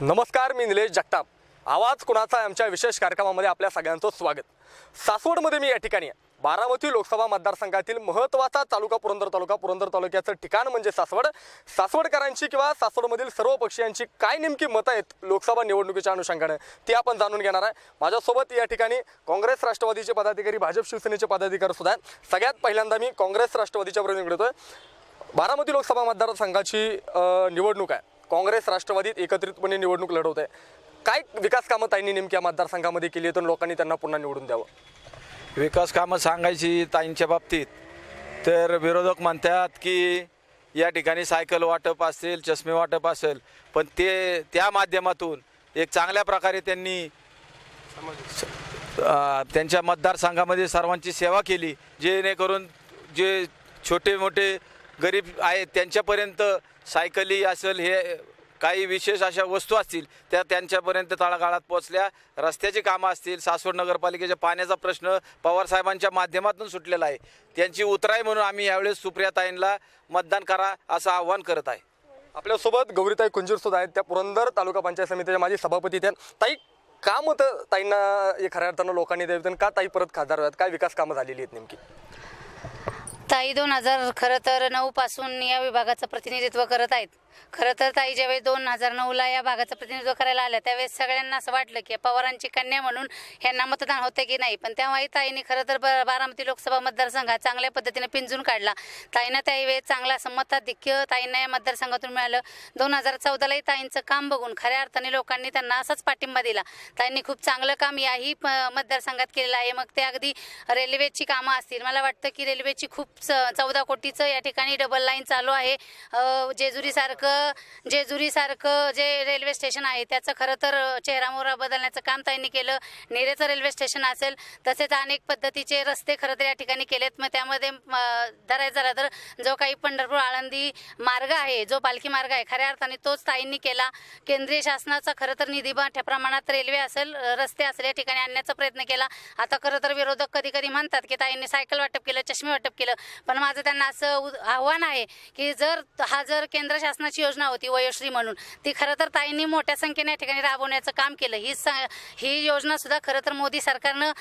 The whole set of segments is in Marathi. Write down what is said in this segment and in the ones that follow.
नमस्कार मी निलेश जगताप. आवाज कुणाचा आहे? आमच्या विशेष कार्यक्रमामध्ये आपल्या सगळ्यांचं स्वागत. सासवडमध्ये मी या ठिकाणी आहे. बारामती लोकसभा मतदारसंघातील महत्त्वाचा तालुका पुरंदर तालुका पुरंदर तालुक्याचं ठिकाण म्हणजे सासवड. सासवडकरांची किंवा सासवडमधील सर्व पक्षीयांची काय नेमकी मतं आहेत लोकसभा निवडणुकीच्या अनुषंगाने ती आपण जाणून घेणार आहे. माझ्यासोबत या ठिकाणी काँग्रेस राष्ट्रवादीचे पदाधिकारी भाजप शिवसेनेचे पदाधिकारी सुद्धा आहेत. सगळ्यात पहिल्यांदा मी काँग्रेस राष्ट्रवादीच्या प्रतिनिधी आहे बारामती लोकसभा मतदारसंघाची निवडणूक आहे. काँग्रेस राष्ट्रवादीत एकत्रितपणे निवडणूक लढवत आहे काय विकास कामं ताईंनी नेमक्या मतदारसंघामध्ये केली तर लोकांनी त्यांना पुन्हा निवडून द्यावं? विकास कामं सांगायची ताईंच्या बाबतीत. तर विरोधक म्हणतात की या ठिकाणी सायकल वाटप असेल चष्मे वाटप असेल पण ते त्या माध्यमातून एक चांगल्या प्रकारे त्यांनी त्यांच्या मतदारसंघामध्ये सर्वांची सेवा केली जेणेकरून जे छोटे मोठे गरीब आहेत त्यांच्यापर्यंत सायकली असेल हे काही विशेष अशा वस्तू असतील त्या त्यांच्यापर्यंत तळागाळात पोचल्या रस्त्याची कामं असतील सासवड नगरपालिकेच्या पाण्याचा प्रश्न पवारसाहेबांच्या माध्यमातून सुटलेला आहे. त्यांची उतराई म्हणून आम्ही यावेळेस सुप्रियाताईंना मतदान करा असं आव्हान करत आहे. आपल्यासोबत गौरीताई कुंजीर सुद्धा आहेत. त्या पुरंदर तालुका पंचायत समितीच्या माझी सभापती त्या ताई का मतं ताईंना हे खऱ्या अर्थानं लोकांनी द्यावीत का ताई परत खासदार होतात काय विकास कामं झालेली आहेत नेमकी? ताई दोन हजार खरं तर नऊ पासून या विभागाचं प्रतिनिधित्व करत आहेत. खरं तर ताई ज्यावेळेस दोन हजार नऊला या भागाचं प्रतिनिधित्व करायला आल्या त्यावेळेस सगळ्यांना असं वाटलं की पवारांची कन्या म्हणून ह्यांना मतदान होते की नाही. पण तेव्हाही ताईंनी खरं तर ब- बारामती लोकसभा मतदारसंघात चांगल्या पद्धतीने पिंजून काढला. ताईंना त्यावेळेस चांगला असं मताधिक्य ताईंना या मतदारसंघातून मिळालं. दोन हजार चौदालाही ताईंचं काम बघून खऱ्या अर्थाने लोकांनी त्यांना असाच पाठिंबा दिला. ताईंनी खूप चांगलं काम याही प- मतदारसंघात केलेलं आहे. मग ते अगदी रेल्वेची कामं असतील. मला वाटतं की रेल्वेची खूप चौदा कोटीचं या ठिकाणी डबल लाईन चालू आहे. जेजुरीसारखं सारखं जेजुरीसारखं जेजुरीसारखं जे रेल्वे स्टेशन आहे त्याचं खरं तर चेहरामोहरा बदलण्याचं काम ताईंनी केलं. नेरेचं रेल्वे स्टेशन असेल तसेच अनेक पद्धतीचे रस्ते खरं तर या ठिकाणी केलेत. मग त्यामध्ये धरायचं झाला तर जो काही पंढरपूर आळंदी मार्ग आहे जो पालखी मार्ग आहे खऱ्या अर्थाने तोच ताईंनी केला. केंद्रीय शासनाचा खरं तर निधी मोठ्या प्रमाणात रेल्वे असेल रस्ते असेल या ठिकाणी आणण्याचा प्रयत्न केला. आता खरं तर विरोधक कधी कधी म्हणतात की ताईंनी सायकल वाटप केलं चष्मे वाटप केलं. पण माझं त्यांना असं आव्हान आहे की जर हा जर केंद्र शासनाची योजना होती वयोश्री म्हणून. ती खरं तर ताईंनी मोठ्या संख्येने या ठिकाणी राबवण्याचं काम केलं. ही स- ही योजना सुद्धा खरं तर मोदी सरकारनं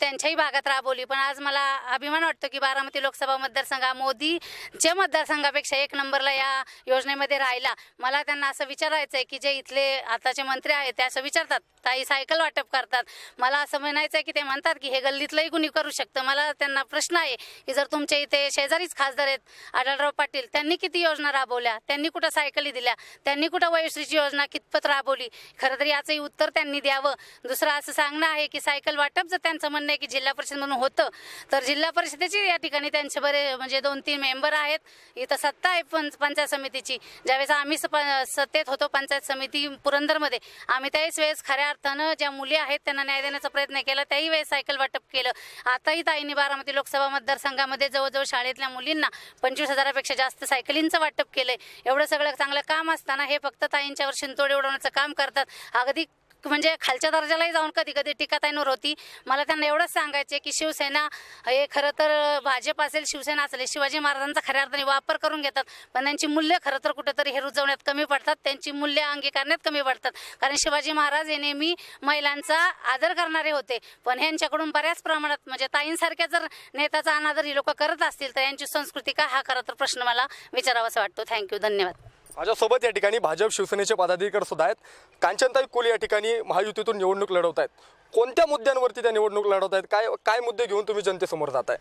त्यांच्याही भागात राबवली. पण आज मला अभिमान वाटतो की बारामती लोकसभा मतदारसंघ मोदीच्या मतदारसंघापेक्षा एक नंबरला या योजनेमध्ये राहिला. मला त्यांना असं विचारायचं आहे की जे इथले आताचे मंत्री आहेत ते असं विचारतात. ताई सायकल वाटप करतात. मला असं म्हणायचं आहे की ते म्हणतात की हे गल्लीतलंही कुणी करू शकतं. मला त्यांना प्रश्न आहे की जर तुमच्या इथे शेजारीच खासदार आहेत आढळराव पाटील त्यांनी किती योजना राबवल्या? त्यांनी कुठं सायकली दिल्या. त्यांनी कुठं वयोश्रीची योजना कितपत राबवली? खरं तर याचंही उत्तर त्यांनी द्यावं. दुसरं असं सांगणं आहे की सायकल वाटप जर त्यांचं म्हणणं आहे की जिल्हा परिषद म्हणून होतं तर जिल्हा परिषदेची या ठिकाणी त्यांचे बरे म्हणजे दोन तीन मेंबर आहेत. इथं सत्ता आहे पंच पंचायत समितीची. ज्यावेळेस आम्ही सत्तेत होतो पंचायत समिती पुरंदरमध्ये आम्ही त्याच वेळेस खऱ्या अर्थानं ज्या मुली आहेत त्यांना न्याय देण्याचा प्रयत्न केला त्याही वेळेस सायकल वाटप केलं. आताही ताईंनी बारामती लोकसभा मतदारसंघामध्ये जवळजवळ शाळेतल्या मुलींना पंचवीस हजारापेक्षा जास्त सायकलींचं वाटप केलंय. एवढं सगळं चांगलं काम असताना हे फक्त ताईंच्यावर शिंतोडे उडवण्याचं काम करतात. अगदी म्हणजे खालच्या दर्जालाही जाऊन कधी कधी टीका ताईंवर होती. मला त्यांना एवढंच सांगायचे की शिवसेना हे खरं तर भाजप असेल शिवसेना असेल शिवाजी महाराजांचा खऱ्या अर्थाने वापर करून घेतात. पण त्यांची मूल्य खरं तर कुठेतरी हे रुजवण्यात कमी पडतात. त्यांची मूल्य अंगीकारण्यात कमी पडतात. कारण शिवाजी महाराज हे नेहमी महिलांचा आदर करणारे होते. पण ह्यांच्याकडून बऱ्याच प्रमाणात म्हणजे ताईंसारख्या जर नेत्याचा अनादर ही लोक करत असतील तर यांची संस्कृती काय हा खरं तर प्रश्न मला विचारावासा वाटतो. थँक्यू. धन्यवाद. माझ्यासोबत या ठिकाणी भाजप शिवसेनेचे पदाधिकारी सुद्धा आहेत. कांचनताई कुल या ठिकाणी महायुतीतून निवडणूक लढवत आहेत. कोणत्या मुद्द्यांवरती त्या निवडणूक लढवत आहेत? काय काय मुद्दे घेऊन तुम्ही जनतेसमोर जात आहे?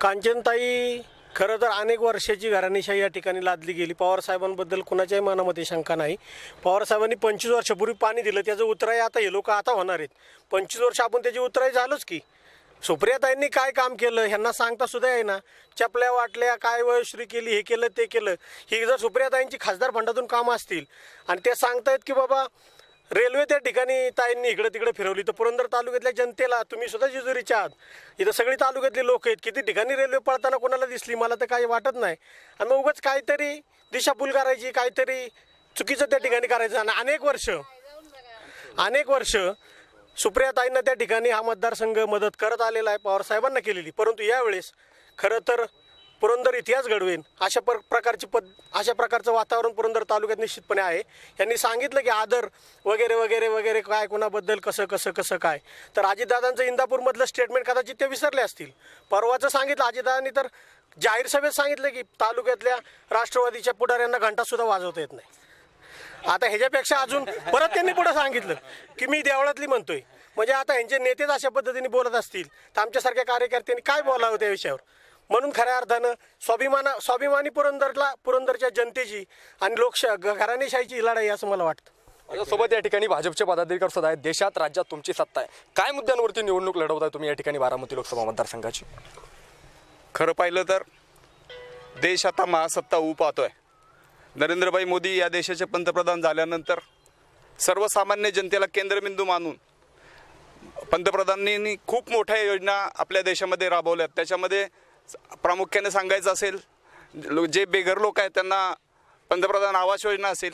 कांचनताई खरं तर अनेक वर्षाची घराणीशाही या ठिकाणी लादली गेली. पवारसाहेबांबद्दल कुणाच्याही मनामध्ये शंका नाही. पवारसाहेबांनी पंचवीस वर्षापूर्वी पाणी दिलं. त्याचं उतराई आता हे लोक आता होणार आहेत. पंचवीस वर्ष आपण त्याची उतराई झालोच की. सुप्रियाताईंनी काय काम केलं? ह्यांना सांगता सुद्धा आहे ना चपल्या वाटल्या काय वयश्री केली हे केलं ते केलं. ही जर सुप्रियाताईंची खासदार फंडातून कामं असतील आणि ते सांगतायत की बाबा रेल्वे त्या ठिकाणी ताईंनी इकडं तिकडे फिरवली. तर पुरंदर तालुक्यातल्या जनतेला तुम्ही सुद्धा जेजुरीच्या आहात इथं सगळी तालुक्यातली लोक आहेत. किती ठिकाणी रेल्वे पळताना कोणाला दिसली? मला तर काही वाटत नाही. आणि मग उगाच काहीतरी दिशाभूल करायची काहीतरी चुकीचं त्या ठिकाणी करायचं. आणि अनेक वर्ष अनेक वर्ष सुप्रियाताईंना त्या ठिकाणी हा मतदारसंघ मदत करत आलेला आहे पवारसाहेबांना केलेली. परंतु यावेळेस खरं तर पुरंदर इतिहास घडवेन अशा पर प्रकारची पद अशा प्रकारचं वातावरण पुरंदर तालुक्यात निश्चितपणे आहे. यांनी सांगितलं की आदर वगैरे वगैरे वगैरे काय कोणाबद्दल कसं कसं कसं काय. तर अजितदादांचं इंदापूरमधलं स्टेटमेंट कदाचित ते विसरले असतील. परवाचं सांगितलं अजितदादांनी तर जाहीर सभेत सांगितलं की तालुक्यातल्या राष्ट्रवादीच्या पुढाऱ्यांना घंटासुद्धा वाजवता येत नाही. आता ह्याच्यापेक्षा अजून परत त्यांनी पुढे सांगितलं की मी देवळातली म्हणतोय. म्हणजे आता यांचे नेतेच अशा पद्धतीने बोलत असतील तर आमच्यासारख्या कार्यकर्त्यांनी काय बोलावं त्या विषयावर? म्हणून खऱ्या अर्थानं स्वाभिमाना स्वाभिमानी पुरंदरला पुरंदरच्या जनतेची आणि लोकशा घराणेशाहीची लढाई असं मला वाटतं. माझ्यासोबत या ठिकाणी भाजपचे पदाधिकारी सुद्धा आहेत. देशात राज्यात तुमची सत्ता आहे. काय मुद्द्यांवरती निवडणूक लढवताय तुम्ही या ठिकाणी बारामती लोकसभा मतदारसंघाची? खरं पाहिलं तर देश आता महासत्ता होऊ पाहतोय. नरेंद्रभाई मोदी या देशाचे पंतप्रधान झाल्यानंतर सर्वसामान्य जनतेला केंद्रबिंदू मानून पंतप्रधानांनी खूप मोठ्या योजना आपल्या देशामध्ये राबवल्यात. त्याच्यामध्ये प्रामुख्याने सांगायचं असेल लो- जे बेघर लोक आहेत त्यांना पंतप्रधान आवास योजना असेल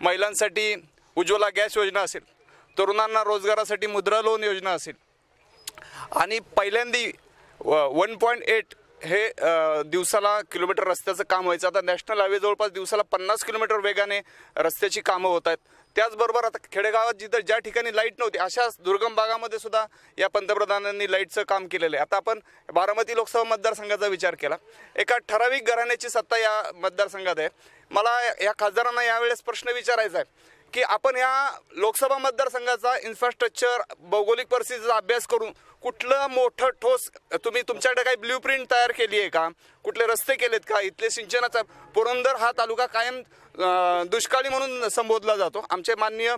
महिलांसाठी उज्ज्वला गॅस योजना असेल तरुणांना रोजगारासाठी मुद्रा लोन योजना असेल. आणि पहिल्यांदी वन पॉईंट एट हे दिवसाला किलोमीटर रस्त्याचं काम व्हायचं. आता नॅशनल हायवे जवळपास दिवसाला पन्नास किलोमीटर वेगाने रस्त्याची कामं होत आहेत. त्याचबरोबर आता खेडेगावात जिथं ज्या ठिकाणी लाइट नव्हती अशा दुर्गम भागामध्ये सुद्धा या पंतप्रधानांनी लाईटचं काम केलेलं आहे. आता आपण बारामती लोकसभा मतदारसंघाचा विचार केला. एका ठराविक घराण्याची सत्ता या मतदारसंघात आहे. मला या खासदारांना यावेळेस प्रश्न विचारायचा आहे की आपण या लोकसभा मतदारसंघाचा इन्फ्रास्ट्रक्चर भौगोलिक परिस्थितीचा अभ्यास करून कुठलं मोठं ठोस तुम्ही तुमच्याकडे काही ब्ल्यू प्रिंट तयार केली आहे का? कुठले रस्ते केलेत का? इथले सिंचनाचा पुरंदर हा तालुका कायम दुष्काळी म्हणून संबोधला जातो. आमचे माननीय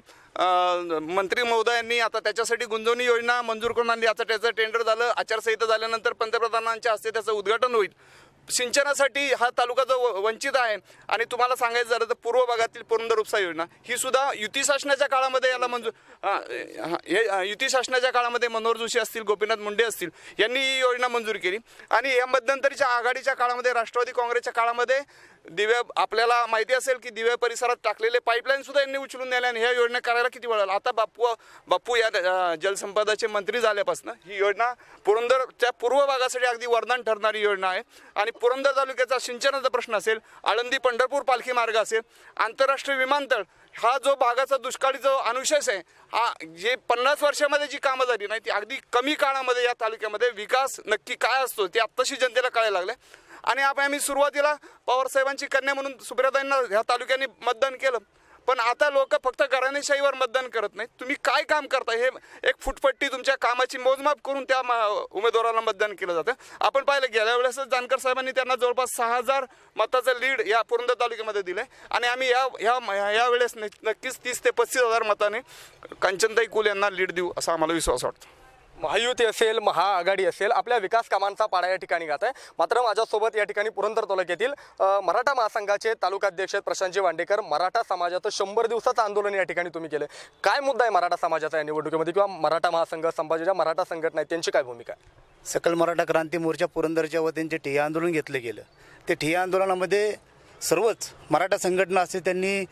मंत्री महोदयांनी आता त्याच्यासाठी गुंजवणी योजना मंजूर करून आणली. आता त्याचं टेंडर झालं आचारसंहिता झाल्यानंतर पंतप्रधानांच्या हस्ते त्याचं उद्घाटन होईल. सिंचनासाठी हा तालुका जो व- वंचित आहे आणि तुम्हाला सांगायचं झालं तर पूर्व भागातील पुरंदर उपसा योजना ही सुद्धा युती शासनाच्या काळामध्ये याला मंजूर हे युती शासनाच्या काळामध्ये मनोहर जोशी असतील गोपीनाथ मुंडे असतील यांनी ही योजना मंजूर केली. आणि या मध्यंतरीच्या आघाडीच्या काळामध्ये राष्ट्रवादी काँग्रेसच्या काळामध्ये दिव्या आपल्याला माहिती असेल की दिव्या परिसरात टाकलेले पाईपलाईन सुद्धा यांनी उचलून नेल्या आणि ह्या योजना करायला किती वेळ आता बापू बाप्पू या जलसंपदाचे मंत्री झाल्यापासून ही योजना पुरंदरच्या पूर्व भागासाठी अगदी वरदान ठरणारी योजना आहे. आणि पुरंदर तालुक्याचा सिंचनाचा प्रश्न असेल आळंदी पंढरपूर पालखी मार्ग असेल आंतरराष्ट्रीय विमानतळ हा जो भागाचा दुष्काळी जो अनुशेष आहे हा जे पन्नास वर्षामध्ये जी कामं झाली नाही ती अगदी कमी काळामध्ये या तालुक्यामध्ये विकास नक्की काय असतो ते आत्ताशी जनतेला कळायला लागले आणि आपण आम्ही सुरुवातीला पवारसाहेबांची कन्या म्हणून सुप्रियाताईंना ह्या तालुक्याने मतदान केलं. पण आता लोक फक्त घराणेशाहीवर मतदान करत नाही तुम्ही काय काम करता? हे एक फुटपट्टी तुमच्या कामाची मोजमाप करून त्या उमेदवाराला मतदान केलं जातं. आपण पाहिलं गेल्या वेळेस जानकर साहेबांनी त्यांना जवळपास सहा हजार मताचं लीड या पुरंदर तालुक्यामध्ये दिलंय. आणि आम्ही या ह्या या वेळेस नक्कीच तीस ते पस्तीस हजार मताने कांचनताई कुल यांना लीड देऊ असा आम्हाला विश्वास वाटतो. महायुती असेल महाआघाडी असेल आपल्या विकास कामांचा पाडा या ठिकाणी गात आहे. मात्र माझ्यासोबत या ठिकाणी पुरंदर तालुक्यातील अ, मराठा महासंघाचे तालुकाध्यक्ष प्रशांतजी वांडेकर मराठा समाजाचं शंभर दिवसाचं आंदोलन या ठिकाणी तुम्ही केलं. काय मुद्दा आहे मराठा समाजाचा या निवडणुकीमध्ये किंवा मराठा महासंघ संभाजीच्या मराठा संघटना आहेत त्यांची काय भूमिका आहे? सकल मराठा क्रांती मोर्चा पुरंदरच्या वतीने जे ठिय्या आंदोलन घेतलं गेलं. ते ठिय्या आंदोलनामध्ये सर्वच मराठा संघटना असे त्यांनी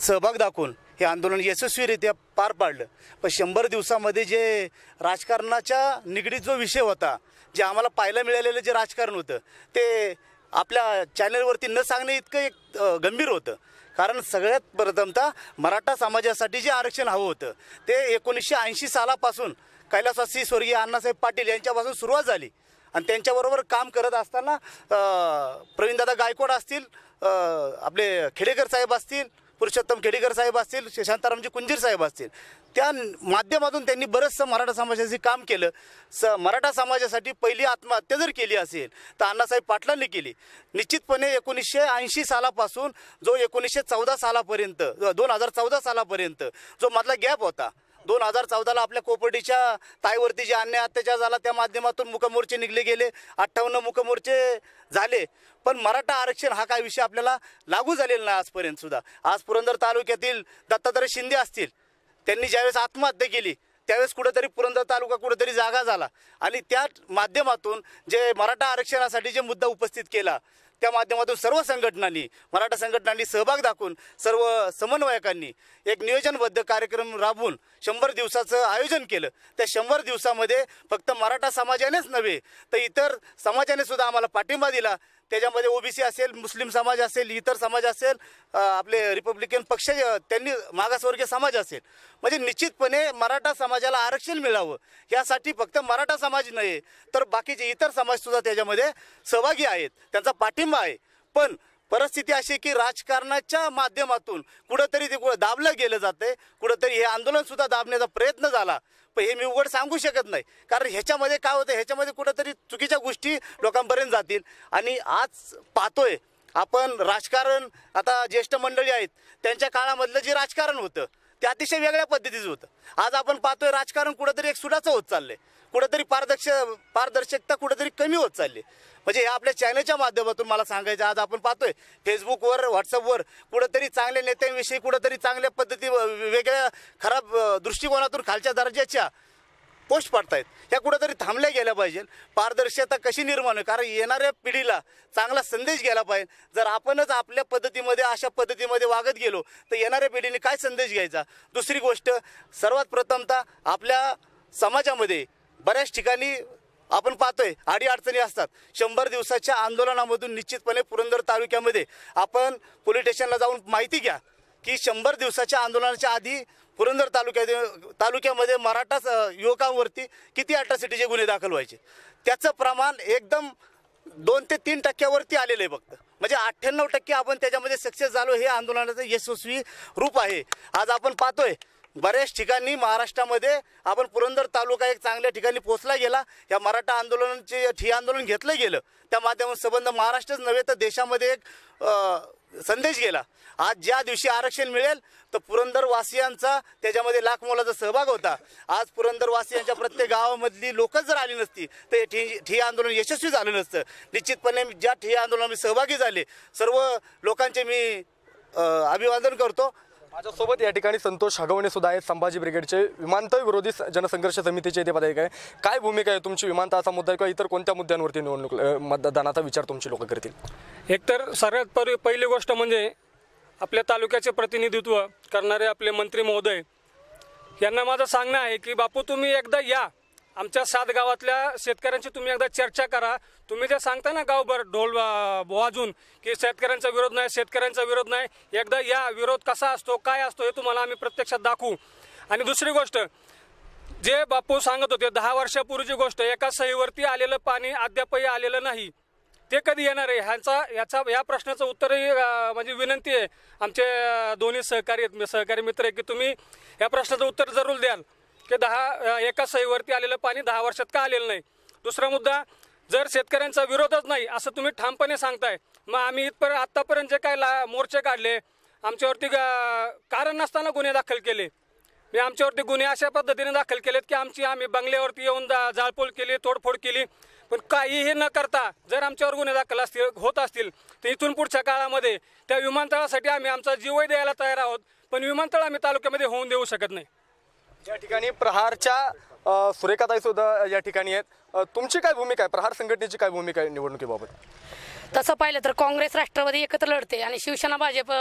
सहभाग दाखवून हे आंदोलन यशस्वीरित्या पार पाडलं. पण शंभर दिवसामध्ये जे राजकारणाच्या निगडीत जो विषय होता जे आम्हाला पाहायला मिळालेलं जे राजकारण होतं ते आपल्या चॅनलवरती न सांगणे इतकं एक गंभीर होतं. कारण सगळ्यात प्रथमतः मराठा समाजासाठी जे आरक्षण हवं होतं ते एकोणीसशे ऐंशी सालापासून कैलासवासी स्वर्गीय अण्णासाहेब पाटील यांच्यापासून सुरुवात झाली. आणि त्यांच्याबरोबर काम करत असताना प्रवीणदादा गायकवाड असतील आपले खेडेकर साहेब असतील पुरुषोत्तम खेडेकर साहेब असतील शांतारामजी कुंजीर साहेब असतील त्या माध्यमातून त्यांनी बरंचसं मराठा समाजाशी काम केलं. स मराठा समाजासाठी पहिली आत्महत्या जर केली असेल तर अण्णासाहेब पाटलांनी केली. निश्चितपणे एकोणीसशे ऐंशी सालापासून जो एकोणीसशे चौदा सालापर्यंत दोन हजार चौदा सालापर्यंत जो मधला गॅप होता दोन हजार चौदाला आपल्या कोपर्डीच्या ताईवरती जे अन्याय अत्याचार झाला त्या माध्यमातून मुकमोर्चे निघले गेले अठ्ठावन्न मुकमोर्चे झाले. पण मराठा आरक्षण हा काय विषय आपल्याला लागू झालेला नाही आजपर्यंत सुद्धा. आज पुरंदर तालुक्यातील दत्तात्रय शिंदे असतील त्यांनी ज्यावेळेस आत्महत्या केली त्यावेळेस कुठेतरी पुरंदर तालुका कुठेतरी जागा झाला. आणि त्या माध्यमातून जे मराठा आरक्षणासाठी जे मुद्दा उपस्थित केला त्या माध्यमातून सर्व संघटनांनी मराठा संघटनांनी सहभाग दाखवून सर्व समन्वयकांनी एक नियोजनबद्ध कार्यक्रम राबवून शंभर दिवसाचं आयोजन केलं. त्या शंभर दिवसामध्ये फक्त मराठा समाजानेच नव्हे तर इतर समाजाने सुद्धा आम्हाला पाठिंबा दिला. त्याच्यामध्ये ओबीसी असेल मुस्लिम समाज असेल इतर समाज असेल आपले रिपब्लिकन पक्ष त्यांनी मागासवर्गीय समाज असेल. म्हणजे निश्चितपणे मराठा समाजाला आरक्षण मिळावं यासाठी फक्त मराठा समाज नाही तर बाकीचे इतर समाजसुद्धा त्याच्यामध्ये सहभागी आहेत त्यांचा पाठिंबा आहे. पण परिस्थिती अशी आहे की राजकारणाच्या माध्यमातून कुठंतरी ते कुठं दाबलं गेलं जातंय कुठंतरी हे आंदोलन सुद्धा दाबण्याचा प्रयत्न झाला. पण हे मी उघड सांगू शकत नाही. कारण ह्याच्यामध्ये काय होतं ह्याच्यामध्ये कुठंतरी चुकीच्या गोष्टी लोकांपर्यंत जातील. आणि आज पाहतोय आपण राजकारण आता ज्येष्ठ मंडळी आहेत त्यांच्या काळामधलं जे राजकारण होतं ते अतिशय वेगळ्या पद्धतीचं होतं. आज आपण पाहतोय राजकारण कुठंतरी एक सुडाचं होत चाललंय. कुठंतरी पारदर्श पारदर्शकता कुठंतरी कमी होत चालली म्हणजे हे आपल्या चॅनलच्या माध्यमातून मला सांगायचं आज आपण पाहतोय फेसबुकवर व्हॉट्सअपवर कुठंतरी चांगल्या नेत्यांविषयी कुठंतरी चांगल्या पद्धती वेगळ्या खराब दृष्टिकोनातून खालच्या दर्जाच्या पोस्ट पडतायत. ह्या कुठंतरी थांबल्या गेल्या पाहिजे पारदर्शकता कशी निर्माण होईल? कारण येणाऱ्या पिढीला चांगला संदेश गेला पाहिजे. जर आपणच आपल्या पद्धतीमध्ये अशा पद्धतीमध्ये वागत गेलो तर येणाऱ्या पिढीने काय संदेश घ्यायचा? दुसरी गोष्ट सर्वात प्रथमतः आपल्या समाजामध्ये बऱ्याच ठिकाणी आपण पाहतोय आडी अडचणी असतात. शंभर दिवसाच्या आंदोलनामधून निश्चितपणे पुरंदर तालुक्यामध्ये आपण पोलीस स्टेशनला जाऊन माहिती घ्या की शंभर दिवसाच्या आंदोलनाच्या आधी पुरंदर तालुक्यात तालुक्यामध्ये मराठा युवकांवरती किती अट्रॉसिटीचे गुन्हे दाखल व्हायचे? त्याचं प्रमाण एकदम दोन ते तीन टक्क्यावरती आलेलं आहे फक्त. म्हणजे अठ्ठ्याण्णव टक्के आपण त्याच्यामध्ये सक्सेस झालो हे आंदोलनाचं यशस्वी रूप आहे. आज आपण पाहतोय बऱ्याच ठिकाणी महाराष्ट्रामध्ये आपण पुरंदर तालुका एक चांगल्या ठिकाणी पोहोचला गेला. या मराठा आंदोलनाचे ठिय्या आंदोलन घेतलं गेलं. त्या माध्यमातून संबंध महाराष्ट्रच नव्हे तर देशामध्ये एक संदेश गेला. आज ज्या दिवशी आरक्षण मिळेल तर पुरंदरवासियांचा त्याच्यामध्ये लाख मोलाचा सहभाग होता. आज पुरंदरवासियांच्या प्रत्येक गावामधली लोकच जर आली नसती तर हे ठि आंदोलन यशस्वी झालं नसतं. निश्चितपणे ज्या ठिय्या आंदोलनात सहभागी झाले सर्व लोकांचे मी अभिवादन करतो. माझ्यासोबत या ठिकाणी संतोष हगवणे सुद्धा आहेत संभाजी ब्रिगेडचे विमानतळ विरोधी जनसंघर्ष समितीचे ते पदाधिकारी आहे काय भूमिका आहे तुमची विमानतळाचा मुद्दा आहे किंवा इतर कोणत्या मुद्द्यांवरती निवडणूक मतदानाचा विचार तुमची लोक करतील? एकतर सर्वात परि पहिली गोष्ट म्हणजे आपल्या तालुक्याचे प्रतिनिधित्व करणारे आपले मंत्री महोदय यांना माझं सांगणं आहे की बापू तुम्ही एकदा या. आमच्या सात गावातल्या शेतकऱ्यांची तुम्ही एकदा चर्चा करा. तुम्ही जे सांगता ना गावभर ढोल वाजून की शेतकऱ्यांचा विरोध नाही शेतकऱ्यांचा विरोध नाही एकदा या विरोध कसा असतो काय असतो हे तुम्हाला आम्ही प्रत्यक्षात दाखवू. आणि दुसरी गोष्ट जे बापू सांगत होते दहा वर्षापूर्वीची गोष्ट एका सहीवरती आलेलं पाणी अद्यापही आलेलं नाही. ते कधी येणार आहे? ह्यांचा याचा या प्रश्नाचं उत्तरही म्हणजे विनंती आहे. आमचे दोन्ही सहकारी आहेत सहकारी मित्र आहे की तुम्ही या प्रश्नाचं उत्तर जरूर द्याल. ते दहा एका सहीवरती आलेलं पाणी दहा वर्षात का आलेलं नाही? दुसरा मुद्दा जर शेतकऱ्यांचा विरोधच नाही असं तुम्ही ठामपणे सांगताय मग आम्ही इथपर्यंत आत्तापर्यंत जे काय ला मोर्चे काढले आमच्यावरती कारण नसताना गुन्हे दाखल केले. मी आमच्यावरती गुन्हे अशा पद्धतीने दाखल केलेत की आमची आम्ही बंगल्यावरती येऊन जा- जाळपोळ केली तोडफोड केली पण काहीही न करता जर आमच्यावर गुन्हे दाखल असतील होत असतील तर इथून पुढच्या काळामध्ये त्या विमानतळासाठी आम्ही आमचा जीवही द्यायला तयार आहोत पण विमानतळ आम्ही तालुक्यामध्ये होऊन देऊ शकत नाही. या ठिकाणी प्रहारच्या सुरेखाताई सुद्धा या ठिकाणी आहेत. तुमची काय भूमिका आहे? प्रहार संघटनेची काय भूमिका आहे निवडणुकीबाबत? तसं पाहिलं तर काँग्रेस राष्ट्रवादी एकत्र लढते आणि शिवसेना भाजप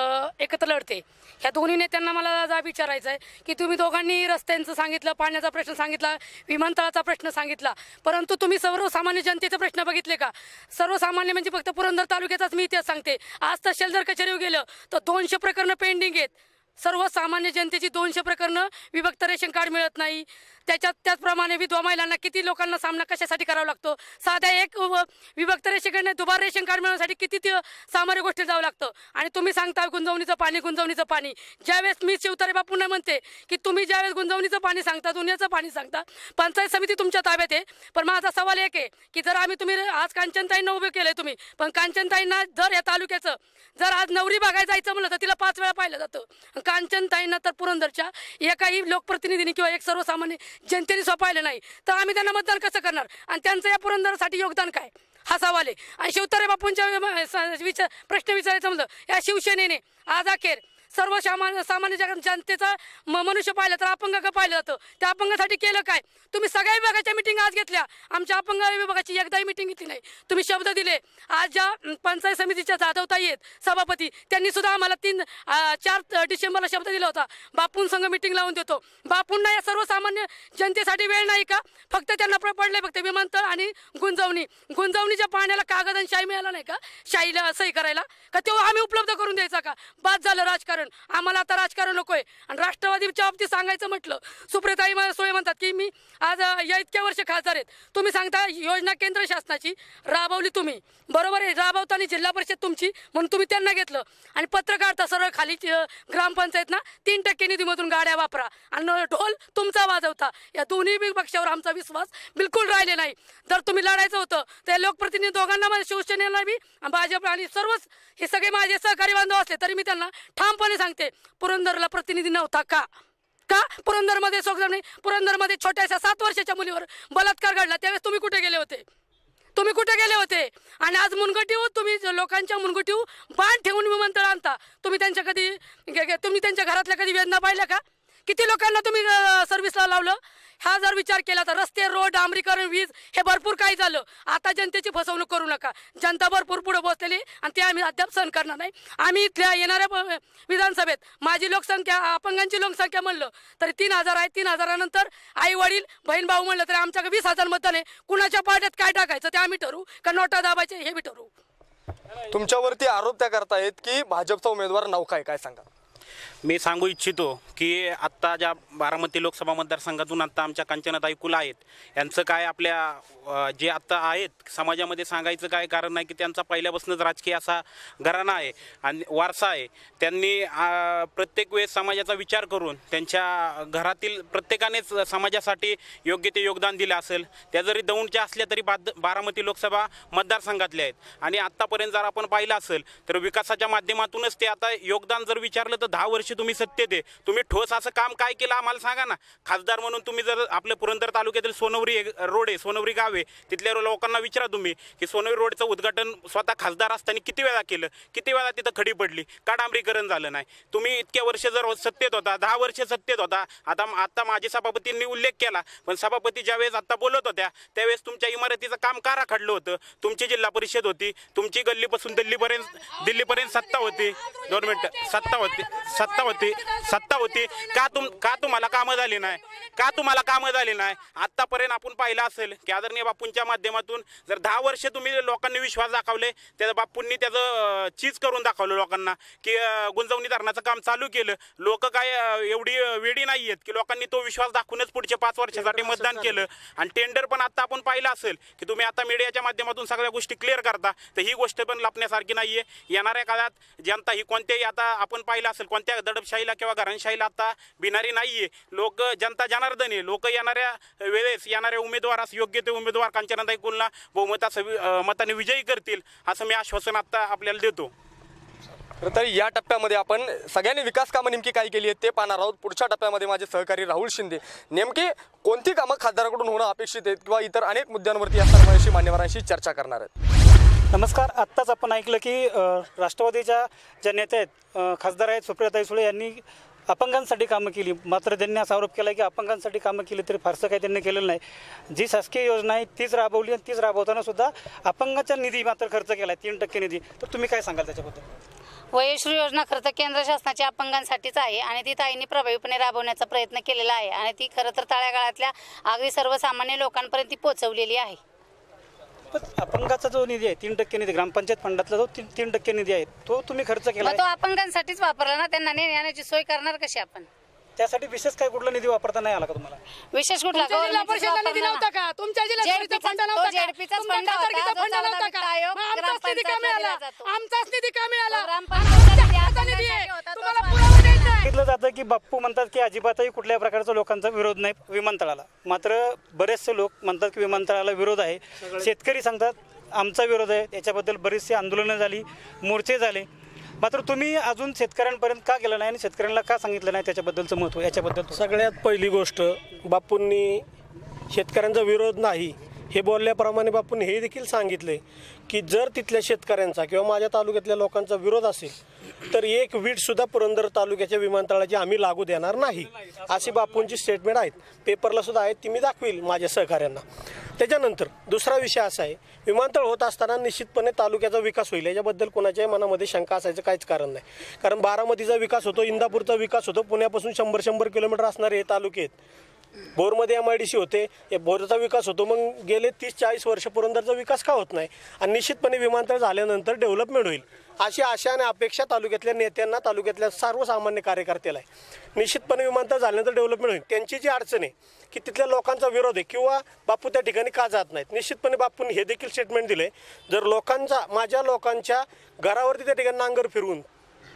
एकत्र लढते. ह्या दोन्ही नेत्यांना मला जा विचारायचं आहे की तुम्ही दोघांनी रस्त्यांचं सांगितलं पाण्याचा प्रश्न सांगितला विमानतळाचा प्रश्न सांगितला. परंतु तुम्ही सर्वसामान्य जनतेचे प्रश्न बघितले का? सर्वसामान्य म्हणजे फक्त पुरंदर तालुक्याचाच मी इतिहास सांगते. आज तहसीलदार कचेरीवर गेलं तर दोनशे प्रकरणं पेंडिंग आहेत. सर्वसामान्य जनतेची दोनशे प्रकरणं विभक्त रेशन कार्ड मिळत नाही. त्याच्यात त्याचप्रमाणे विधवा महिलांना किती लोकांना सामना कशासाठी करावा लागतो? साध्या एक व- विभक्त रेषेकडनं दुबार रेशन कार्ड मिळवण्यासाठी किती ते सामान्य गोष्टी जावं लागतं? आणि तुम्ही सांगता गुंजवणीचं पाणी गुंजवणीचं पाणी. ज्यावेळेस मी शिवतारे बापूंना म्हणते की तुम्ही ज्यावेळेस गुंजवणीचं पाणी सांगता दुनियाचं पाणी सांगता पंचायत समिती तुमच्या ताब्यात आहे. पण माझा सवाल एक आहे की जर आम्ही तुम्ही आज कांचनताईंना उभे केले तुम्ही पण कांचनताईंना जर या तालुक्याचं जर आज नवरी बागाय जायचं म्हणलं तर तिला पाच वेळा पाहिलं जातं. कांचनताईंना तर पुरंदरच्या एकाही लोकप्रतिनिधींनी किंवा एक सर्वसामान्य जनतेने सोपायलं नाही. तर आम्ही त्यांना मतदान कसं करणार? आणि त्यांचं या पुरंदरसाठी योगदान काय? हा सवाल आहे. आणि शिवतारे बापूंच्या विचार प्रश्न विचारायचं म्हणलं या शिवसेनेने आज अखेर सर्व सामान्य सामान्य जनतेचं म- मनुष्य पाहिलं तर अपंग का पाहिलं जातं? त्या अपंगासाठी केलं काय? तुम्ही सगळ्या विभागाच्या मिटिंग आज घेतल्या. आमच्या अपंग विभागाची एकदाही मिटिंग घेतली नाही. तुम्ही शब्द दिले. आज ज्या पंचायत समितीच्या जाधवताई आहेत सभापती त्यांनी सुद्धा आम्हाला तीन चार डिसेंबरला शब्द दिला होता. बापूं संघ मिटिंग लावून देतो. बापूंना या सर्वसामान्य जनतेसाठी वेळ नाही का? फक्त त्यांना प्र- पडले फक्त विमानतळ आणि गुंजवणी. गुंजवणीच्या पाण्याला कागद आणि शाई मिळाला नाही का? शाईला सही करायला. का तो आम्ही उपलब्ध करून द्यायचा का? बाद झालं राजकारण. आम्हाला आता राजकारण नको आहे आणि राष्ट्रवादीच्या बाबतीत सांगायचं म्हटलं सुप्रताई सोय म्हणतात की मी आज या इतक्या वर्ष खासदार आहेत. तुम्ही सांगता योजना केंद्र शासनाची राबवली तुम्ही. बरोबर आहे राबवताना जिल्हा परिषद तुमची म्हणून तुम्ही त्यांना घेतलं. आणि पत्रकारता सरळ खाली ग्रामपंचायत ना तीन टक्के निधीमधून गाड्या वापरा. आणि ढोल तुमचा वाजवता. या दोन्ही पक्षावर आमचा विश्वास बिलकुल राहिले नाही. जर तुम्ही लढायचं होतं तर लोकप्रतिनिधी दोघांना माझ्या शिवसेनेला बी आणि भाजप आणि सर्वच हे सगळे माझे सहकारी बांधव असले तरी मी त्यांना ठामपणे सांगते पुरंदरला प्रतिनिधी नव्हता का? का? पुरंदरमध्ये सोगजणी पुरंदरमध्ये छोट्याशा सात वर्षाच्या मुलीवर बलात्कार घडला. त्यावेळेस तुम्ही कुठे गेले होते? तुम्ही कुठे गेले होते? आणि आज मुनगटीव तुम्ही लोकांच्या मुनगटीव बाण ठेवून विमानतळ आणता. तुम्ही त्यांच्या कधी गे- तुम्ही त्यांच्या घरातल्या कधी वेदना पाहिल्या का? किती लोकांना तुम्ही सर्व्हिसला लावलं? हा जर विचार केला तर रस्ते रोड डांबरीकरण वीज हे भरपूर काही झालं. आता जनतेची फसवणूक करू नका. जनता भरपूर पुढे बसलेली आणि ते आम्ही अद्याप सहन करणार नाही. आम्ही इथल्या येणाऱ्या विधानसभेत माझी लोकसंख्या अपंगांची लोकसंख्या म्हणलं तरी तीन हजार आहे. तीन हजारानंतर आई वडील बहीण भाऊ म्हणलं तरी आमच्याकडे वीस हजार मतदान आहे. कुणाच्या पाट्यात काय टाकायचं ते आम्ही ठरवू. का नोटा दाबायचे हे बी ठरवू. तुमच्यावरती आरोप त्या करतायत की भाजपचा उमेदवार नौका आहे. काय सांगा मी सांगू इच्छितो की आत्ता ज्या बारामती लोकसभा मतदारसंघातून आत्ता आमच्या कांचनाताई कुल आहेत यांचं काय आपल्या जे आत्ता आहेत समाजामध्ये सांगायचं काय कारण नाही की त्यांचा पहिल्यापासूनच राजकीय असा घराणा आहे आणि वारसा आहे. त्यांनी प्रत्येक वेळेस समाजाचा विचार करून त्यांच्या घरातील प्रत्येकानेच समाजासाठी योग्य ते योगदान दिलं असेल त्या जरी दौंडच्या असल्या तरी बाद बारामती लोकसभा मतदारसंघातल्या आहेत. आणि आत्तापर्यंत जर आपण पाहिलं असेल तर विकासाच्या माध्यमातूनच ते आता योगदान जर विचारलं तर दहा वर्ष तुम्ही सत्तेत आहे तुम्ही ठोस असं काम काय केलं आम्हाला सांगा ना. खासदार म्हणून तुम्ही जर आपलं पुरंदर तालुक्यातील सोनवरी रोड आहे सोनवरी गाव आहे तिथल्या लोकांना विचारा तुम्ही की सोनवरी रोडचं उद्घाटन स्वतः खासदार असताना किती वेळा केलं? किती वेळा तिथं खडी पडली? का डांबरीकरण झालं नाही. तुम्ही इतक्या वर्ष जर सत्तेत होता दहा वर्ष सत्तेत होता आता आता माझे सभापतींनी उल्लेख केला पण सभापती ज्यावेळेस आत्ता बोलत होत्या त्यावेळेस तुमच्या इमारतीचं काम का राखडलं होतं? तुमची जिल्हा परिषद होती तुमची गल्लीपासून दिल्लीपर्यंत दिल्लीपर्यंत सत्ता होती. दोन मिनटं सत्ता होती सत्ता होती. सत्ता होती. का तुम का तुम्हाला कामं झाली नाही? का तुम्हाला कामं झाली नाही? आतापर्यंत आपण पाहिलं असेल की आदरणीय बापूंच्या माध्यमातून जर दहा वर्ष तुम्ही लोकांनी विश्वास दाखवले त्या बापूंनी त्याचं चीज करून दाखवलं लोकांना की गुंजवणी धरणाचं काम चालू केलं. लोक काय एवढी वेडी नाही आहेत की लोकांनी तो विश्वास दाखवूनच पुढच्या पाच वर्षासाठी मतदान केलं. आणि टेंडर पण आता आपण पाहिलं असेल की तुम्ही आता मीडियाच्या माध्यमातून सगळ्या गोष्टी क्लिअर करता तर ही गोष्ट पण लपण्यासारखी नाहीये. येणाऱ्या काळात जनता ही कोणत्याही आता आपण पाहिलं असेल कोणत्या दडपशाहीला किंवा घराणशाहीला आता नाही आहे लोक जनता जनार्दन आहे लोक येणाऱ्या वेळेस येणाऱ्या उमेदवारास योग्य ते उमेदवार कांचनाताई कुलना बहुमता मताने विजयी करतील असं मी आश्वासन आता आपल्याला देतो. तर या टप्प्यामध्ये आपण सगळ्यांनी विकास कामं नेमकी काय केली आहेत ते पाहणार आहोत. पुढच्या टप्प्यामध्ये माझे सहकारी राहुल शिंदे. नेमकी कोणती कामं खासदाराकडून होणं अपेक्षित आहेत किंवा इतर अनेक मुद्द्यांवरती या सर्वांशी मान्यवरांशी चर्चा करणार आहेत. नमस्कार आत्ताच आपण ऐकलं की राष्ट्रवादीच्या ज्या नेत्या आहेत खासदार आहेत सुप्रियाताई सुळे यांनी अपंगांसाठी कामं केली. मात्र त्यांनी असा आरोप केला की अपंगांसाठी कामं केली तरी फारसं काही त्यांनी केलेलं नाही. जी शासकीय योजना आहे तीच राबवली आणि तीच राबवताना सुद्धा अपंगाचा निधी मात्र खर्च केला आहे तीन टक्के निधी. तर तुम्ही काय सांगाल त्याच्याबद्दल? वयश्री योजना खरं तर केंद्र शासनाच्या अपंगांसाठीच आहे आणि ती ताईंनी प्रभावीपणे राबवण्याचा प्रयत्न केलेला आहे आणि ती खरं तर तळागाळातल्या अगदी सर्वसामान्य लोकांपर्यंत ती पोहोचवलेली आहे. पण अपंगाचा जो निधी आहे तीन टक्के निधी ग्रामपंचायत फंडातला जो तीन तीन टक्के निधी आहे तो तुम्ही खर्च केला मग तो. अपंगांसाठीच वापरला ना त्यांना नेण्या येण्याची सोय करणार कशी आपण त्यासाठी विशेष काही कुठला निधी वापरता नाही आला का तुम्हाला? विशेष कुठला? तुमच्या जिल्हा government च परिषदेला निधी नव्हता. का? तुमच्या जिल्हा परिषदेचा फंड नव्हता का? JDP चा तुमच्या फंड होता, खासदारकीचा फंड नव्हता का? आयोग मग आमचाच निधी का ग्रामपंचायतला मिळाला दिला जातो. आमचाच निधी का मिळाला तो ग्रामपंचायतचा निधी आमच्या अपंगांसाठी हाताचा निधी आहे. तुम्हाला. पुरावा द्यायचा आहे. सांगितलं जातं की बाप्पू म्हणतात की अजिबातही कुठल्या प्रकारचा लोकांचा विरोध नाही विमानतळाला. मात्र बरेचसे लोक म्हणतात की विमानतळाला विरोध आहे. शेतकरी सांगतात आमचा विरोध आहे. याच्याबद्दल बरीचशी आंदोलनं झाली मोर्चे झाले. मात्र तुम्ही अजून शेतकऱ्यांपर्यंत का गेला नाही आणि शेतकऱ्यांना का सांगितलं नाही त्याच्याबद्दलचं महत्त्व याच्याबद्दल सगळ्यात पहिली गोष्ट बापूंनी शेतकऱ्यांचा विरोध नाही हे बोलल्याप्रमाणे बापून हे देखील सांगितले की जर तिथल्या शेतकऱ्यांचा किंवा माझ्या तालुक्यातल्या लोकांचा विरोध असेल तर एक वीटसुद्धा पुरंदर तालुक्याच्या विमानतळाची आम्ही लागू देणार नाही अशी बापूंची स्टेटमेंट आहेत. पेपरला सुद्धा आहेत ती मी दाखवील माझ्या सहकाऱ्यांना. त्याच्यानंतर दुसरा विषय असा आहे विमानतळ होत असताना निश्चितपणे तालुक्याचा विकास होईल. याच्याबद्दल कोणाच्याही मनामध्ये शंका असायचं काहीच कारण नाही. कारण बारामतीचा विकास होतो इंदापूरचा विकास होतो पुण्यापासून शंभर शंभर किलोमीटर असणारे हे तालुके आहेत. बोरमध्ये एम आय डी सी होते या बोरचा विकास होतो मग गेले तीस चाळीस वर्ष पुरंदरचा विकास का होत नाही? आणि निश्चितपणे विमानतळ झाल्यानंतर डेव्हलपमेंट होईल. अशी आशा आणि अपेक्षा तालुक्यातल्या नेत्यांना तालुक्यातल्या सर्वसामान्य कार्यकर्त्याला आहे. निश्चितपणे विमानतळ झाल्यानंतर डेव्हलपमेंट होईल. त्यांची जी अडचण आहे की तिथल्या लोकांचा विरोध आहे किंवा बापू त्या ठिकाणी का जात नाहीत? निश्चितपणे बापूंनी हे देखील स्टेटमेंट दिले जर लोकांचा माझ्या लोकांच्या घरावरती त्या ठिकाणी नांगर फिरवून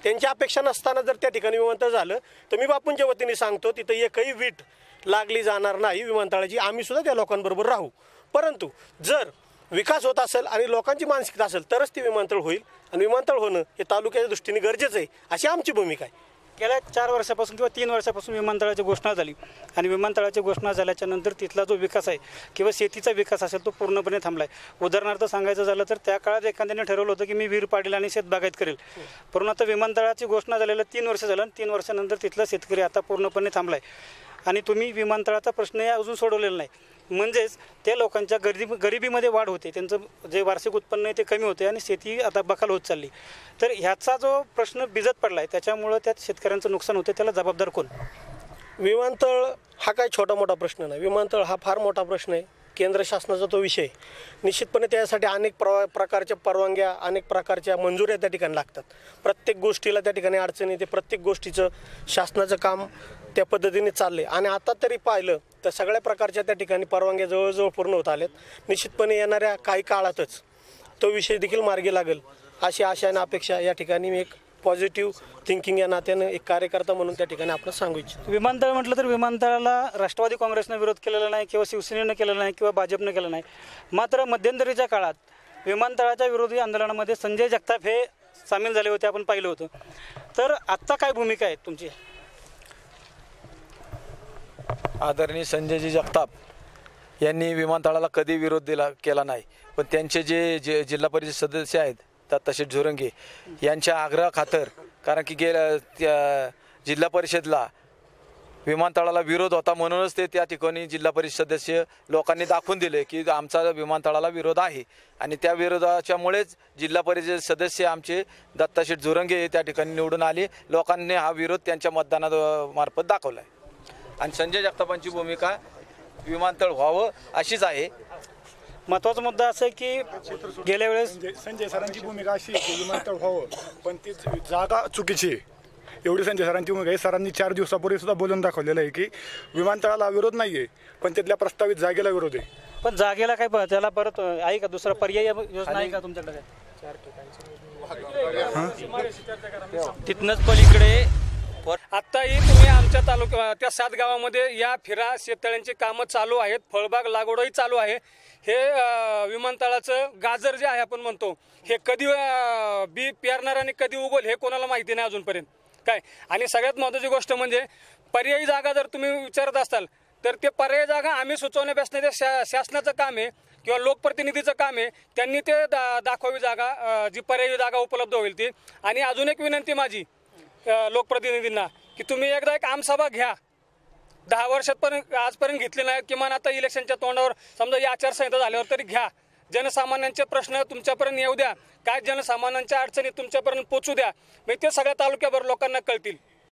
त्यांची अपेक्षा नसताना जर त्या ठिकाणी विमानतळ झालं तर मी बापूंच्या वतीने सांगतो तिथं एकही वीट लागली जाणार नाही विमानतळाची आम्ही सुद्धा त्या लोकांबरोबर राहू. परंतु जर विकास होत असेल आणि लोकांची मानसिकता असेल तरच ते विमानतळ होईल आणि विमानतळ होणं हे तालुक्याच्या दृष्टीने गरजेचं आहे अशी आमची भूमिका आहे. गेल्या चार वर्षापासून किंवा तीन वर्षापासून विमानतळाची घोषणा झाली. आणि विमानतळाची घोषणा झाल्याच्यानंतर तिथला जो विकास आहे किंवा शेतीचा विकास असेल तो पूर्णपणे थांबला आहे उदाहरणार्थ सांगायचं झालं तर त्या काळात एखाद्याने ठरवलं होतं की मी वीर पाडील आणि शेतबागायत करेल. परंतु आता विमानतळाची घोषणा झालेल्या तीन वर्ष झालं आणि तीन वर्षानंतर तिथला शेतकरी आता पूर्णपणे थांबला आहे आणि तुम्ही विमानतळाचा प्रश्न अजून सोडवलेला नाही. म्हणजेच त्या लोकांच्या गरिबी गरिबीमध्ये वाढ होते. त्यांचं जे वार्षिक उत्पन्न आहे ते कमी होते आणि शेती आता बखाल होत चालली. तर ह्याचा जो प्रश्न बिजत पडला आहे त्याच्यामुळं त्यात शेतकऱ्यांचं नुकसान होते त्याला जबाबदार कोण? विमानतळ हा काही छोटा मोठा प्रश्न नाही. विमानतळ हा फार मोठा प्रश्न आहे. केंद्र शासनाचा तो विषय निश्चितपणे त्यासाठी अनेक प्र प्रकारच्या परवानग्या अनेक प्रकारच्या मंजुऱ्या त्या ठिकाणी लागतात. प्रत्येक गोष्टीला त्या ठिकाणी अडचण येते. प्रत्येक गोष्टीचं शासनाचं काम त्या पद्धतीने चालले. आणि आता तरी पाहिलं तर सगळ्या प्रकारच्या त्या ठिकाणी परवानग्या जवळजवळ पूर्ण होत आल्यात. निश्चितपणे येणाऱ्या काही काळातच तो विषय देखील मार्गी लागेल. अशी आशा आणि अपेक्षा या ठिकाणी मी एक पॉझिटिव्ह थिंकिंग या नात्यानं एक कार्यकर्ता म्हणून त्या ठिकाणी आपण सांगू इच्छितो. विमानतळ म्हटलं तर विमानतळाला राष्ट्रवादी काँग्रेसनं विरोध केलेला नाही किंवा शिवसेनेनं केलेला नाही किंवा भाजपनं केलं नाही. मात्र मध्यंतरीच्या काळात विमानतळाच्या विरोधी आंदोलनामध्ये संजय जगताप हे सामील झाले होते आपण पाहिलं होतं. तर आत्ता काय भूमिका आहे तुमची? आदरणीय संजयजी जगताप यांनी विमानतळाला कधी विरोध दिला केला नाही. पण त्यांचे जे जे जिल्हा परिषद सदस्य आहेत दत्ताशेठ झोरंगे यांच्या आग्रह खातर कारण की गेल्या त्या जिल्हा परिषदला विमानतळाला विरोध होता म्हणूनच ते त्या ठिकाणी जिल्हा परिषद सदस्य लोकांनी दाखवून दिले की आमचा विमानतळाला विरोध आहे. आणि त्या विरोधाच्यामुळेच जिल्हा परिषद सदस्य आमचे दत्ताशेठ झुरंगे त्या ठिकाणी निवडून आले. लोकांनी हा विरोध त्यांच्या मतदाना मार्फत दाखवला आहे आणि संजय जगतापांची भूमिका विमानतळ व्हावं अशीच आहे. महत्त्वाचा मुद्दा असं आहे की गेल्या वेळेस संजय सरांची भूमिका अशी आहे की विमानतळ व्हावं पण ती जागा चुकीची आहे. एवढी संजय सरांची भूमिका आहे. सरांनी चार दिवसापूर्वी सुद्धा बोलून दाखवलेलं आहे की विमानतळाला विरोध नाही आहे पण तिथल्या प्रस्तावित जागेला विरोध आहे. पण जागेला काय प- त्याला परत आहे का दुसरा पर्याय योजना आहे का तुमच्याकडे? तिथनंच पलीकडे आत्ताही तुम्ही आमच्या तालुक्या त्या सात गावामध्ये या फिरा शेततळ्यांची कामं चालू आहेत फळबाग लागवडही चालू आहे. हे विमानतळाचं गाजर जे आहे आपण म्हणतो हे कधी बी पेरणार आणि कधी उगवल हे कोणाला माहिती नाही अजूनपर्यंत. काय? आणि सगळ्यात महत्त्वाची गोष्ट म्हणजे पर्यायी जागा जर तुम्ही विचारत असाल तर ते पर्यायी जागा आम्ही सुचवण्यापासून ते शा शासनाचं काम आहे किंवा लोकप्रतिनिधीचं काम आहे त्यांनी ते दा दाखवावी जागा जी पर्यायी जागा उपलब्ध होईल ती. आणि अजून एक विनंती माझी लोकप्रतिनिधींना की तुम्ही एकदा एक आमसभा घ्या. दहा वर्षात पण आजपर्यंत घेतली नाही किमान आता इलेक्शनच्या तोंडावर समजा ही आचारसंहिता झाल्यावर तरी घ्या. जनसामान्यांचे प्रश्न तुमच्यापर्यंत येऊ द्या. काय जनसामान्यांच्या अडचणी तुमच्यापर्यंत पोचू द्या. म्हणजे ते सगळ्या तालुक्याभर लोकांना कळतील.